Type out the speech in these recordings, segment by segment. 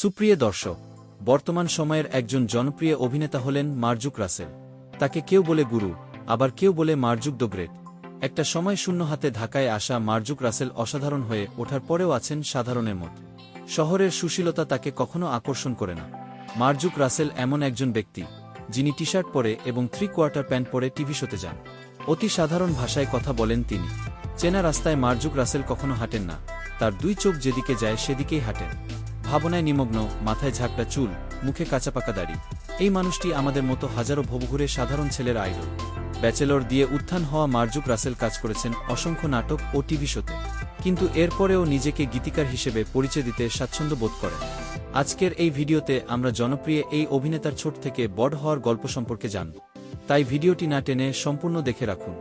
সুপ্রিয় দর্শক, বর্তমান সময়ের একজন জনপ্রিয় অভিনেতা হলেন মার্জুক রাসেল। তাকে কেউ বলে গুরু, আবার কেউ বলে মার্জুক দ্য গ্রেট। একটা সময় শূন্য হাতে ঢাকায় আসা মার্জুক রাসেল অসাধারণ হয়ে ওঠার পরেও আছেন সাধারণের মত। শহরের সুশীলতা তাকে কখনো আকর্ষণ করে না। মার্জুক রাসেল এমন একজন ব্যক্তি, যিনি টি শার্ট পরে এবং থ্রি কোয়ার্টার প্যান্ট পরে টিভি শোতে যান। অতি সাধারণ ভাষায় কথা বলেন তিনি। চেনা রাস্তায় মার্জুক রাসেল কখনো হাঁটেন না। তার দুই চোখ যেদিকে যায় সেদিকেই হাঁটেন। ভাবনায় নিমগ্ন, মাথায় ঝাঁকটা চুল, মুখে কাঁচাপাকা দাড়ি। এই মানুষটি আমাদের মতো হাজারো ভবঘুরে সাধারণ ছেলের আইডল। ব্যাচেলর দিয়ে উত্থান হওয়া মার্জুক রাসেল কাজ করেছেন অসংখ্য নাটক ও টিভি শোতে। কিন্তু এরপরেও নিজেকে গীতিকার হিসেবে পরিচয় দিতে স্বাচ্ছন্দ্য বোধ করেন। আজকের এই ভিডিওতে আমরা জনপ্রিয় এই অভিনেতার ছোট থেকে বড় হওয়ার গল্প সম্পর্কে জানব। তাই ভিডিওটি না টেনে সম্পূর্ণ দেখে রাখুন।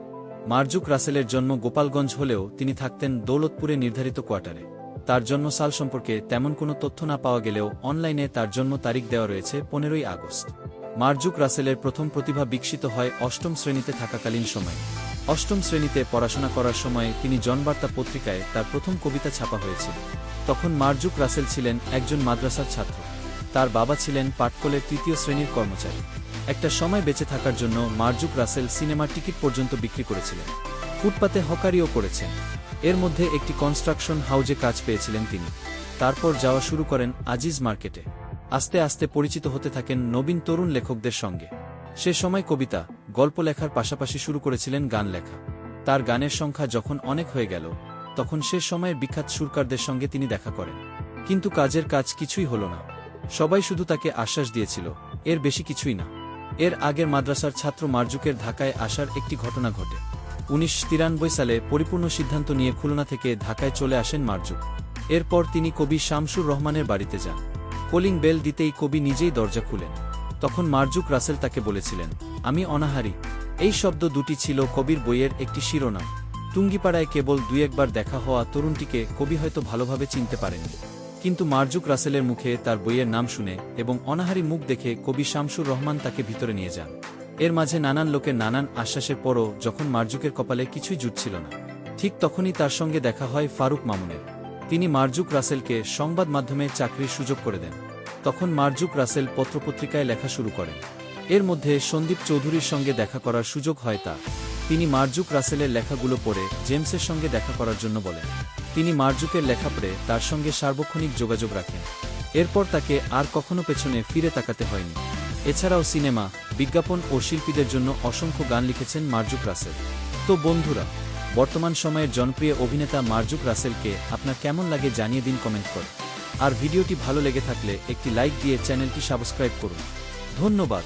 মার্জুক রাসেলের জন্ম গোপালগঞ্জ হলেও তিনি থাকতেন দৌলতপুরে নির্ধারিত কোয়ার্টারে। তার জন্ম সাল সম্পর্কে তেমন কোনো তথ্য না পাওয়া গেলেও অনলাইনে তার জন্ম তারিখ দেওয়া রয়েছে পনেরোই আগস্ট। মার্জুক রাসেলের প্রথম প্রতিভা বিকশিত হয় অষ্টম শ্রেণীতে থাকাকালীন সময়ে। অষ্টম শ্রেণীতে পড়াশোনা করার সময় তিনি জনবার্তা পত্রিকায় তার প্রথম কবিতা ছাপা হয়েছিল। তখন মার্জুক রাসেল ছিলেন একজন মাদ্রাসার ছাত্র। তার বাবা ছিলেন পাটকলের তৃতীয় শ্রেণির কর্মচারী। একটা সময় বেঁচে থাকার জন্য মার্জুক রাসেল সিনেমার টিকিট পর্যন্ত বিক্রি করেছিলেন। ফুটপাতে হকারিও করেছেন। এর মধ্যে একটি কনস্ট্রাকশন হাউজে কাজ পেয়েছিলেন তিনি। তারপর যাওয়া শুরু করেন আজিজ মার্কেটে। আস্তে আস্তে পরিচিত হতে থাকেন নবীন তরুণ লেখকদের সঙ্গে। সে সময় কবিতা, গল্প লেখার পাশাপাশি শুরু করেছিলেন গান লেখা। তার গানের সংখ্যা যখন অনেক হয়ে গেল, তখন সে সময়ের বিখ্যাত সুরকারদের সঙ্গে তিনি দেখা করেন। কিন্তু কাজের কাজ কিছুই হল না। সবাই শুধু তাকে আশ্বাস দিয়েছিল, এর বেশি কিছুই না। এর আগের মাদ্রাসার ছাত্র মার্জুকের ঢাকায় আসার একটি ঘটনা ঘটে। উনিশ সালে পরিপূর্ণ সিদ্ধান্ত নিয়ে খুলনা থেকে ঢাকায় চলে আসেন মার্জুক এরপর তিনি কবি শামসুর রহমানের বাড়িতে যান। কলিং বেল দিতেই কবি নিজেই দরজা খুলেন। তখন মার্জুক রাসেল তাকে বলেছিলেন, আমি অনাহারি। এই শব্দ দুটি ছিল কবির বইয়ের একটি শিরোনাম। টুঙ্গিপাড়ায় কেবল দুই একবার দেখা হওয়া তরুণটিকে কবি হয়তো ভালোভাবে চিনতে পারেননি। কিন্তু মার্জুক রাসেলের মুখে তার বইয়ের নাম শুনে এবং অনাহারি মুখ দেখে কবি শামসুর রহমান তাকে ভিতরে নিয়ে যান। এর মাঝে নানান লোকের নানান আশ্বাসের পরও যখন মার্জুকের কপালে কিছুই জুটছিল না, ঠিক তখনই তার সঙ্গে দেখা হয় ফারুক মামুনের। তিনি মার্জুক রাসেলকে সংবাদ মাধ্যমে চাকরির সুযোগ করে দেন। তখন মার্জুক রাসেল পত্রপত্রিকায় লেখা শুরু করেন। এর মধ্যে সন্দীপ চৌধুরীর সঙ্গে দেখা করার সুযোগ হয় তার। তিনি মার্জুক রাসেলের লেখাগুলো পড়ে জেমসের সঙ্গে দেখা করার জন্য বলেন। তিনি মার্জুকের লেখা পড়ে তার সঙ্গে সার্বক্ষণিক যোগাযোগ রাখেন। এরপর তাকে আর কখনো পেছনে ফিরে তাকাতে হয়নি। এছাড়াও সিনেমা, বিজ্ঞাপন ও শিল্পীদের জন্য অসংখ্য গান লিখেছেন মার্জুক রাসেল। তো বন্ধুরা, বর্তমান সময়ের জনপ্রিয় অভিনেতা মার্জুক রাসেলকে আপনার কেমন লাগে জানিয়ে দিন কমেন্ট করে। আর ভিডিওটি ভালো লেগে থাকলে একটি লাইক দিয়ে চ্যানেলটি সাবস্ক্রাইব করুন। ধন্যবাদ।